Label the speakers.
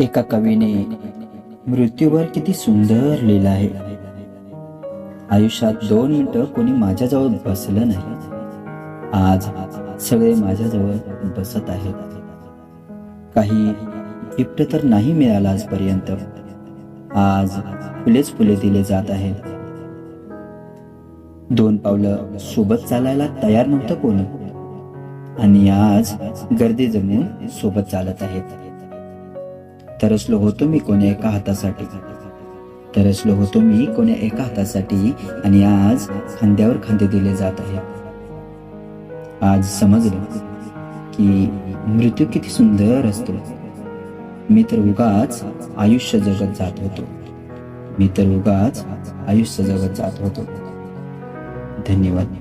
Speaker 1: एका कवीने मृत्यूवर किती सुंदर लिहिलं आहे. आयुष्यात दोन मिनिटं कोणी माझ्याजवळ बसलं नाही. आज सगळे माझ्याजवळ बसत आहेत. काही गिफ्ट तर नाही मिळालं आजपर्यंत. आज फुलेच फुले दिले जात आहेत. दोन पावलं सोबत चालायला तयार नव्हतं कोणी. आणि आज गर्दी जमून सोबत चालत आहेत. तरसलो होतो मी कोण्या एका हातासाठी. तरसलो होतो मी कोण्या एका हातासाठी आणि आज खांद्यावर खांदे दिले जात आहे. आज समजलं की मृत्यू किती सुंदर असतो. मी तर उगाच आयुष्य जगत जात होतो. मी तर उगाच आयुष्य जगत जात होतो. धन्यवाद.